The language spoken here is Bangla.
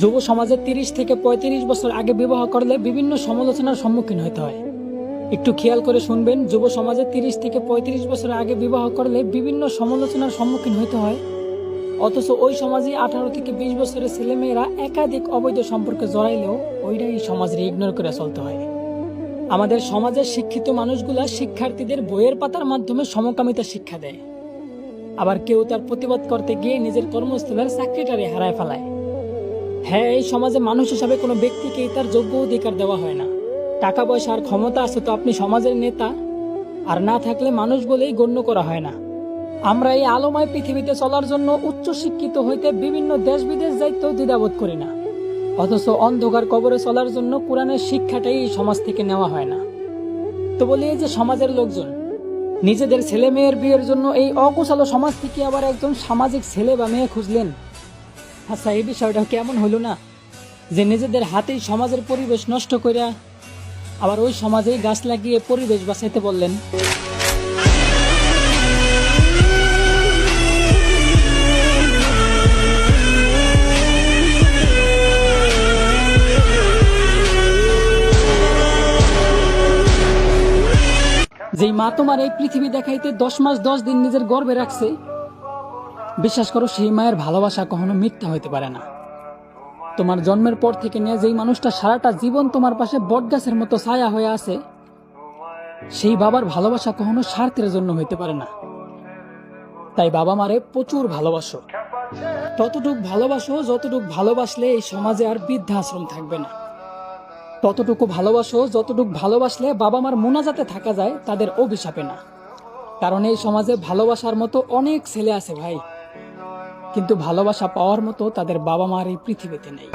যুব সমাজে তিরিশ থেকে পঁয়ত্রিশ বছর আগে বিবাহ করলে বিভিন্ন সমালোচনার সম্মুখীন হতে হয়। একটু খেয়াল করে শুনবেন, যুব সমাজে তিরিশ থেকে পঁয়ত্রিশ বছর আগে বিবাহ করলে বিভিন্ন সমালোচনার সম্মুখীন হতে হয়। অথচ ওই সমাজে আঠারো থেকে বিশ বছরের ছেলেমেয়েরা একাধিক অবৈধ সম্পর্কে জড়াইলেও ওইটাই সমাজের ইগনোর করে চলতে হয়। আমাদের সমাজের শিক্ষিত মানুষগুলা শিক্ষার্থীদের বইয়ের পাতার মাধ্যমে সমকামিতা শিক্ষা দেয়। আবার কেউ তার প্রতিবাদ করতে গিয়ে নিজের কর্মস্থলের চাকরিটারে হারায় ফেলায়। হ্যাঁ এই সমাজে মানুষ হিসাবে কোনো ব্যক্তিকেই তার যোগ্য অধিকার দেওয়া হয় না। টাকা পয়সা আর ক্ষমতা আছে তো আপনি সমাজের নেতা। আর না থাকলে মানুষ বলেই গণ্য করা হয় না। আমরা এই আলোময় পৃথিবীতে চলার জন্য উচ্চ শিক্ষিত হইতে বিভিন্ন দেশ বিদেশ যাইতেও দ্বিধাবোধ করি না। অথচ অন্ধকার কবরে চলার জন্য কোরআনের শিক্ষাটাই এই সমাজ থেকে নেওয়া হয় না। তো বলি এই যে সমাজের লোকজন, নিজেদের ছেলে মেয়ের বিয়ের জন্য এই অকুশালো সমাজ থেকে আবার একজন সামাজিক ছেলে বা মেয়ে খুঁজলেন? আচ্ছা এই বিষয়টা কেমন হলো না? যে নিজেদের হাতেই সমাজের পরিবেশ নষ্ট কইরা আবার ওই সমাজেই গাছ লাগিয়ে পরিবেশ বাঁচাইতে বললেন। যেই মা তোমার এই পৃথিবী দেখাইতে দশ মাস দশ দিন নিজের গর্বে রাখছে বিশ্বাস করো, সেই মায়ের ভালোবাসা কখনো মিথ্যা হইতে পারে না। তোমার জন্মের পর থেকে নিয়ে যেই মানুষটা সারাটা জীবন তোমার পাশে বটগাছের মতো ছায়া হয়ে আছে, সেই বাবার ভালোবাসা কখনো স্বার্থের জন্য হইতে পারে না। তাই বাবা মারে প্রচুর ভালোবাসো। ততটুক ভালোবাসো যতটুক ভালোবাসলে এই সমাজে আর বৃদ্ধাশ্রম থাকবে না। ততটুকু ভালোবাসো যতটুকু ভালোবাসলে বাবা মার মোনাজাতে থাকা যায়, তাদের অভিশাপে না। কারণ এই সমাজে ভালোবাসার মতো অনেক ছেলে আছে ভাই। কিন্তু ভালোবাসা পাওয়ার মতো তাদের বাবা মার এই পৃথিবীতে নেই।